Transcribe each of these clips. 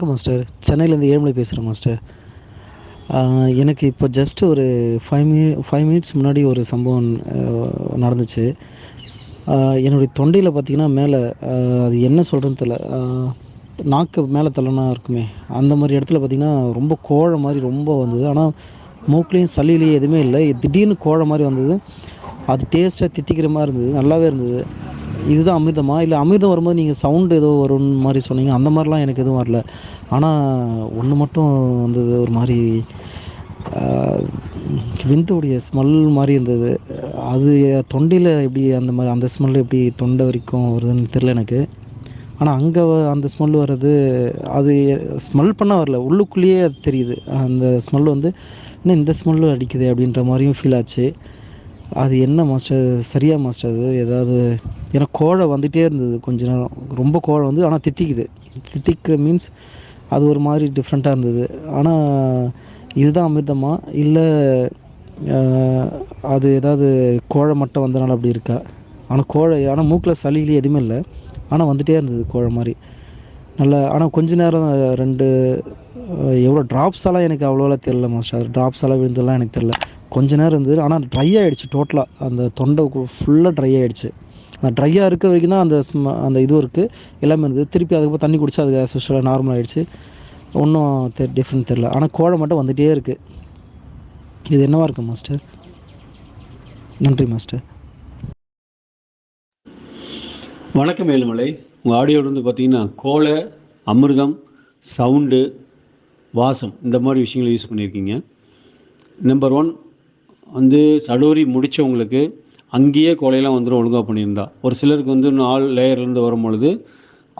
வணக்கம் மாஸ்டர் சென்னையிலேருந்து ஏழுமலை பேசுகிறேன் மாஸ்டர் எனக்கு இப்போ ஜஸ்ட் ஒரு ஃபைவ் மினி ஃபைவ் மினிட்ஸ் முன்னாடி ஒரு சம்பவம் நடந்துச்சு. என்னுடைய தொண்டையில் பார்த்தீங்கன்னா மேலே அது என்ன சொல்கிறதுன்னு தெரில நாக்கு மேலே தள்ளனா இருக்குமே அந்த மாதிரி இடத்துல பார்த்தீங்கன்னா ரொம்ப கோழை மாதிரி ரொம்ப வந்தது. ஆனால் மூக்குலேயும் சளியிலையும் எதுவுமே இல்லை. திடீர்னு கோழை மாதிரி வந்தது. அது டேஸ்ட்டாக தித்திக்கிற மாதிரி இருந்தது. நல்லாவே இருந்தது. இதுதான் அமிர்தமா? இல்லை அமிர்தம் வரும்போது நீங்கள் சவுண்டு ஏதோ வரும் மாதிரி சொன்னீங்க. அந்த மாதிரிலாம் எனக்கு எதுவும் வரல. ஆனால் ஒன்று மட்டும் வந்தது ஒரு மாதிரி விந்துடைய ஸ்மெல் மாதிரி இருந்தது. அது தொண்டையில் எப்படி அந்த மாதிரி அந்த ஸ்மெல் எப்படி தொண்டை வரைக்கும் வருதுன்னு தெரில எனக்கு. ஆனால் அங்கே அந்த ஸ்மெல் வர்றது அது ஸ்மெல் பண்ண வரல. உள்ளுக்குள்ளேயே அது தெரியுது. அந்த ஸ்மெல் வந்து இன்னும் இந்த ஸ்மெல்லு அடிக்குது? அப்படின்ற மாதிரியும் ஃபீல் ஆச்சு. அது என்ன மாஸ்டர் சரியா மாஸ்டர் அது ஏதாவது ஏன்னா கோழை வந்துகிட்டே இருந்தது கொஞ்ச நேரம். ரொம்ப கோழை வந்து ஆனால் தித்திக்குது. தித்திக்க மீன்ஸ் அது ஒரு மாதிரி டிஃப்ரெண்ட்டாக இருந்தது. ஆனால் இதுதான் அமிர்தமா? இல்லை அது ஏதாவது கோழை மட்டும் வந்தனால அப்படி இருக்கா? ஆனால் கோழை ஆனால் மூக்கில் சளியிலே எதுவுமே இல்லை. ஆனால் வந்துகிட்டே இருந்தது கோழை மாதிரி. நல்லா ஆனால் கொஞ்ச நேரம் ரெண்டு எவ்வளோ ட்ராப்ஸ் எல்லாம் எனக்கு அவ்வளோலாம் தெரில மாஸ்டர் ட்ராப்ஸ் எல்லாம் விழுந்தெல்லாம் எனக்கு தெரில கொஞ்ச நேரம் இருந்தது. ஆனால் ட்ரை ஆகிடுச்சு டோட்டலாக அந்த தொண்டை ஃபுல்லாக ட்ரை ஆகிடுச்சு அந்த ட்ரையாக இருக்கிற வரைக்கும் தான் அந்த ஸ்ம அந்த இதுவும் இருக்குது எல்லாமே இருந்தது. திருப்பி அதுக்கப்புறம் தண்ணி குடிச்சு அது ஆஸ் யூஸ்வலாக நார்மல் ஆகிடுச்சு ஒன்றும் தெ டிஃப்ரெண்ட் தெரில ஆனால் கோழை மட்டும் வந்துகிட்டே இருக்குது இது என்னவா இருக்கு மாஸ்டர் நன்றி மாஸ்டர் வணக்கம் ஏழுமலை. உங்கள் ஆடியோவில் வந்து பார்த்தீங்கன்னா கோலை அமிர்தம் சவுண்டு வாசம் இந்த மாதிரி விஷயங்களை யூஸ் பண்ணியிருக்கீங்க. நம்பர் ஒன் வந்து சடோரி முடித்தவங்களுக்கு அங்கேயே கோலையெல்லாம் வந்துடும் ஒழுங்காக பண்ணியிருந்தா. ஒரு சிலருக்கு வந்து நாலு லேயர்லேருந்து வரும் பொழுது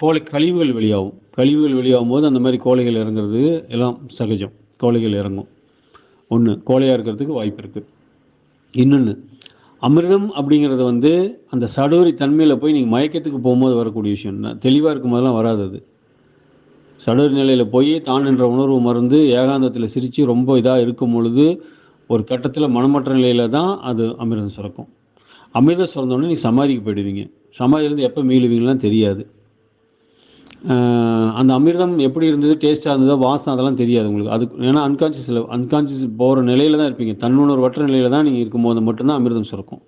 கோலை கழிவுகள் வெளியாகும். கழிவுகள் வெளியாகும் போது அந்த மாதிரி கோலைகள் இறங்குறது எல்லாம் சகஜம். கோழைகள் இறங்கும். ஒன்று கோழையாக இருக்கிறதுக்கு வாய்ப்பு இருக்குது இன்னொன்று அமிர்தம் அப்படிங்கிறது வந்து அந்த சடோரி தன்மையில் போய் நீங்கள் மயக்கத்துக்கு போகும்போது வரக்கூடிய விஷயம். தான் தெளிவாக இருக்கும் போதெல்லாம் வராது அது. சடோரி நிலையில் போய் தான் என்ற உணர்வு மறந்து ஏகாந்தத்தில் சிரித்து ரொம்ப இதாக இருக்கும் பொழுது ஒரு கட்டத்தில் மனமற்ற நிலையில் தான் அது அமிர்தம் சுரக்கும். அமிர்தம் சுரந்தோடனே நீங்கள் சமாதிக்கு போயிடுவீங்க. சமாதியிலேருந்து எப்போ மீளுவீங்களாம் தெரியாது. அந்த அமிர்தம் எப்படி இருந்தது டேஸ்ட்டாக இருந்ததோ வாசம் அதெல்லாம் தெரியாது உங்களுக்கு. அது ஏன்னா அன்கான்சியஸில் அன்கான்சியஸ் போகிற நிலையில் தான் இருப்பீங்க. தன்னுணர்வற்ற நிலையில் தான் நீங்கள் இருக்கும்போது மட்டும்தான் அமிர்தம் சுரக்கும்.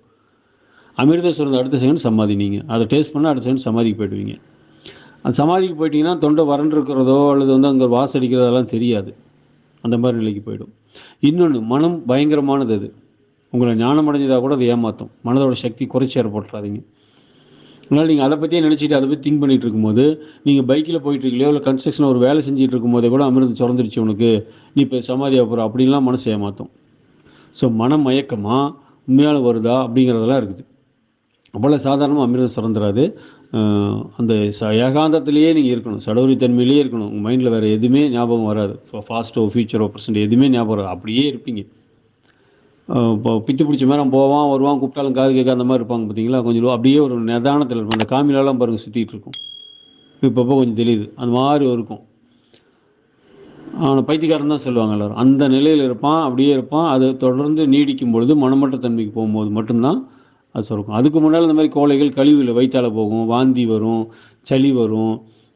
அமிர்தம் சுரந்த அடுத்த செகண்ட் சமாதி நீங்கள் அதை டேஸ்ட் பண்ணால் அடுத்த செகண்ட் சமாதிக்கு போயிடுவீங்க. அந்த சமாதிக்கு போயிட்டீங்கன்னா தொண்டை வறண்டு இருக்கிறதோ அல்லது வந்து அங்கே வாசம் அடிக்கிறதெல்லாம் தெரியாது. அந்த மாதிரி நிலைக்கு போயிடும். இன்னொன்று மனம் பயங்கரமானது அது. உங்களை ஞானம் அடைஞ்சதாக கூட அது ஏமாற்றும் மனதோட சக்தி குறைச்சி ஏற்பட்டுறாதீங்க அதனால் நீங்கள் அதை பற்றியே நினச்சிட்டு அதை பற்றி திங்க் பண்ணிட்டு இருக்கும்போது நீங்கள் பைக்கில் போயிட்டுருக்கலையோ இல்லை கன்ஸ்ட்ரக்ஷனில் ஒரு வேலை செஞ்சுட்டு இருக்கும்போதே கூட அமிர்தம் சுரந்துருச்சு உனக்கு நீ இப்போ சமாதியாக போகிற அப்படின்லாம் மனசு ஏமாற்றும் ஸோ மனம் மயக்கமா உண்மையால் வருதா அப்படிங்கிறதெல்லாம் இருக்குது. அவ்வளோ சாதாரணமாக அமிர்தம் சுரந்துராது அந்த ச ஏகாந்தத்திலேயே நீங்கள் இருக்கணும். சடோரி தன்மையிலேயே இருக்கணும் உங்கள் மைண்டில் வேறு எதுவுமே ஞாபகம் வராது. ஃபாஸ்ட்டோ ஃபியூச்சரோ பர்சன்ட் எதுவுமே ஞாபகம் வராது. அப்படியே இருப்பீங்க. இப்போ பித்து பிடிச்ச மாதிரி போவான் வருவான் கூப்பிட்டாலும் காது கேட்க அந்த மாதிரி இருப்பாங்க பார்த்தீங்களா? கொஞ்சம் அப்படியே ஒரு நிதானத்தில் இருக்கும். அந்த காமிலெல்லாம் பாருங்கள் சுற்றிட்டு இருக்கும். இப்பப்போ கொஞ்சம் தெரியுது. அந்த மாதிரி இருக்கும். அவனை பைத்தியக்காரன் தான் சொல்லுவாங்க எல்லோரும். அந்த நிலையில் இருப்பான் அப்படியே இருப்பான். அது தொடர்ந்து நீடிக்கும் பொழுது மனமற்ற தன்மைக்கு போகும்போது மட்டும்தான் அது சுரக்கும் அதுக்கு முன்னால் இந்த மாதிரி கோழைகள் கழிவுல வயிற்றால போகும் வாந்தி வரும் சளி வரும்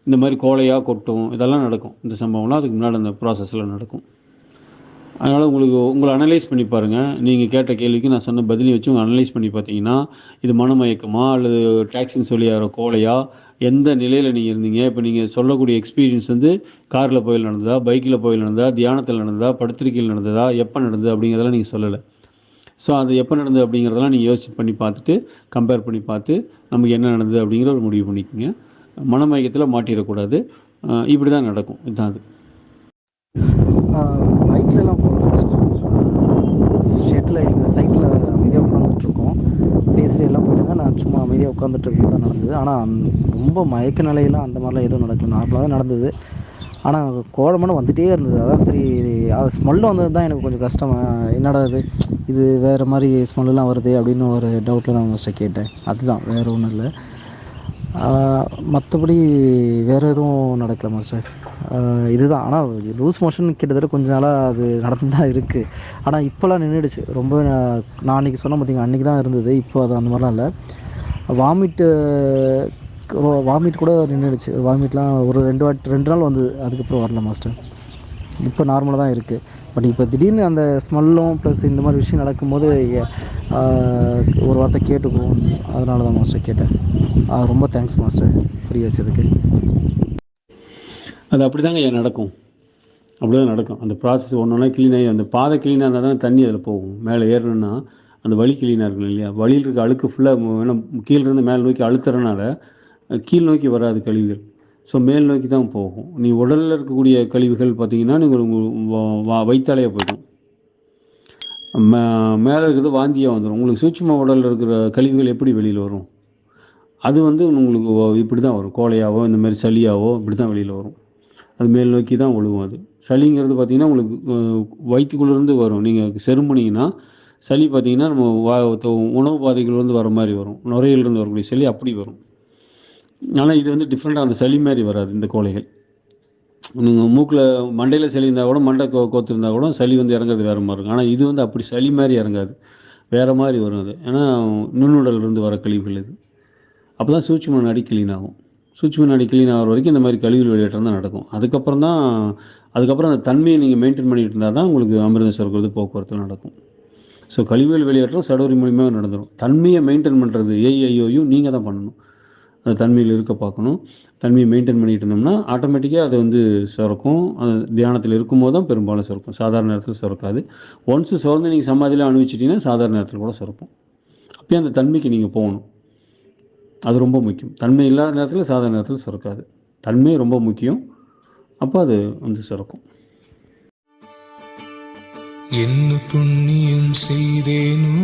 இந்த மாதிரி கோழையாக கொட்டும் இதெல்லாம் நடக்கும். இந்த சம்பவம்லாம் அதுக்கு முன்னாடி அந்த ப்ராசஸில் நடக்கும். அதனால் உங்களுக்கு உங்களை அனலைஸ் பண்ணி பாருங்கள் நீங்கள் கேட்ட கேள்விக்கு நான் சொன்ன பதிலை வச்சு உங்கள் அனலைஸ் பண்ணி பார்த்தீங்கன்னா இது மனமயக்கமா அல்லது டாக்ஸின் சொல்லியாகிற கோலையா? எந்த நிலையில் நீங்கள் இருந்தீங்க? இப்போ நீங்கள் சொல்லக்கூடிய எக்ஸ்பீரியன்ஸ் வந்து காரில் போயில் நடந்ததா? பைக்கில் போயில் நடந்ததா? தியானத்தில் நடந்ததா? படுத்திருக்கையில் நடந்ததா? எப்போ நடந்தது அப்படிங்கிறதெல்லாம் நீங்கள் சொல்லலை. ஸோ அது எப்போ நடந்தது அப்படிங்கிறதெல்லாம் நீங்கள் யோசிச்சு பண்ணி பார்த்துட்டு கம்பேர் பண்ணி பார்த்து நமக்கு என்ன நடந்தது அப்படிங்கிற ஒரு முடிவு பண்ணிக்கோங்க. மனமயக்கத்தில் மாட்டிடக்கூடாது. இப்படி தான் நடக்கும். இதுதான் அது. பைக்லலாம் போகிறோம் ஷெட்டில் எங்கள் சைட்டில் அமைதியாக உட்காந்துட்ருக்கோம் பேசுகிற எல்லாம் போயிட்டாங்க. நான் சும்மா அமைதியாக உட்காந்துட்டு இருக்கிறது தான் நடந்தது. ஆனால் ரொம்ப மயக்க நிலையெல்லாம் அந்த மாதிரிலாம் எதுவும் நடக்கல. நார்மலாக தான் நடந்தது. ஆனால் கோலமான வந்துகிட்டே இருந்தது. அதான் சரி அது ஸ்மெல் வந்தது தான் எனக்கு கொஞ்சம் கஷ்டம் என்னடா இது? இது வேறு மாதிரி ஸ்மெல்லாம் வருது அப்படின்னு ஒரு டவுட்டில் நான் உங்கள்கிட்ட கேட்டேன். அதுதான் வேறு ஒன்றும் இல்லை. மற்றபடி வேறு எதுவும் நடக்கல மாஸ்டர் இதுதான். ஆனால் லூஸ் மோஷன் கிட்டத்தட்ட கொஞ்ச நாளாக அது நடந்து தான் இருக்குது ஆனால் இப்போலாம் நின்றுடுச்சு ரொம்ப நான் நான் அன்றைக்கி சொன்ன பார்த்தீங்க அன்றைக்கி தான் இருந்தது. இப்போ அது அந்த மாதிரிலாம் இல்லை. வாமிட்டு வாமிட் கூட நின்றுடுச்சு வாமிட்லாம் ஒரு ரெண்டு வாட் ரெண்டு நாள் வந்தது அதுக்கப்புறம் வரல மாஸ்டர் இப்போ நார்மலாக தான் இருக்குது பட் இப்போ திடீர்னு அந்த ஸ்மெல்லும் ப்ளஸ் இந்த மாதிரி விஷயம் நடக்கும்போது ஒரு வார்த்தை கேட்டுக்குவோம். அதனால தான் மாஸ்டர் கேட்டேன். ரொம்ப தேங்க்ஸ் மாஸ்டர் புரிய வச்சதுக்கு. அது அப்படி தாங்க நடக்கும். அப்படி தான் நடக்கும். அந்த ப்ராசஸ் ஒன்று ஒன்றா க்ளீன் ஆகி அந்த பாதை க்ளீனாக இருந்தால் தான் தண்ணி அதில் போகும். மேலே ஏறணும்னா அந்த வழி க்ளீனாக இருக்கணும் இல்லையா? வழியில் இருக்க அழுக்கு ஃபுல்லாக வேணும் கீழே இருந்து மேலே நோக்கி அழுத்துறதுனால கீழ் நோக்கி வராது கழிவுகள். ஸோ மேல் நோக்கி தான் போகும். நீ உடலில் இருக்கக்கூடிய கழிவுகள் பார்த்தீங்கன்னா நீங்கள் வைத்தாலேயே போயிடும். மே மேலே இருக்கிறது வாந்தியாக வந்துடும் உங்களுக்கு சூட்சம உடலில் இருக்கிற கழிவுகள் எப்படி வெளியில் வரும்? அது வந்து உங்களுக்கு இப்படி தான் வரும். கோலையாவோ இந்த மாதிரி சளியாவோ இப்படி தான் வெளியில் வரும். அது மேல் நோக்கி தான் ஒழுகும் அது. சளிங்கிறது பார்த்தீங்கன்னா உங்களுக்கு வயிற்றுக்குள்ளேருந்து வரும். நீங்கள் செரும்புனீங்கன்னா சளி பார்த்தீங்கன்னா நம்ம வா உணவு பாதைகள்லேருந்து வர மாதிரி வரும். நுரையிலிருந்து வரக்கூடிய சளி அப்படி வரும். ஆனால் இது வந்து டிஃப்ரெண்ட்டாக அந்த சளி மாதிரி வராது இந்த கோழைகள் நீங்கள் மூக்கில் மண்டையில் சளி இருந்தால் கூட மண்டை கோ கோத்துருந்தா கூட சளி வந்து இறங்குறது வேறு மாதிரி இருக்கும். ஆனால் இது வந்து அப்படி சளி மாதிரி இறங்காது. வேறு மாதிரி வரும் அது. ஏன்னா நுண்ணுடல்ல இருந்து வர கழிவுகள் இது. அப்போ தான் சூட்சும நாடி க்ளீன் ஆகும். சூட்சும நாடி கிளீன் ஆகிற வரைக்கும் இந்த மாதிரி கழிவுகள் வெளியேற்றம் தான் நடக்கும். அதுக்கப்புறம் தான் அதுக்கப்புறம் அந்த தன்மையை நீங்கள் மெயின்டைன் பண்ணிட்டு இருந்தால் தான் உங்களுக்கு அமிர்தம் சுரக்கிறது போக்குவரத்து நடக்கும். ஸோ கழிவுகள் வெளியேற்றம் சடோரி மூலியமாக நடந்துடும் தன்மையை மெயின்டைன் பண்ணுறது ஏஐஓயும் நீங்கள் தான் பண்ணணும். அந்த தன்மையில் இருக்க பார்க்கணும். தன்மையை மெயின்டைன் பண்ணிட்டு இருந்தோம்னா ஆட்டோமேட்டிக்காக அது வந்து சுரக்கும். அது தியானத்தில் இருக்கும்போது தான் பெரும்பாலும் சுரக்கும். சாதாரண நேரத்தில் சுரக்காது. ஒன்ஸ் சுரந்து நீங்கள் சமாதியில் அனுபவிச்சிட்டிங்கன்னா சாதாரண நேரத்தில் கூட சுரக்கும் அப்போயே அந்த தன்மைக்கு நீங்கள் போகணும். அது ரொம்ப முக்கியம். தன்மை இல்லாத நேரத்தில் சாதாரண நேரத்தில் சுரக்காது. தன்மை ரொம்ப முக்கியம். அப்போ அது வந்து சுரக்கும். என்ன புண்ணியம் செய்தேனோ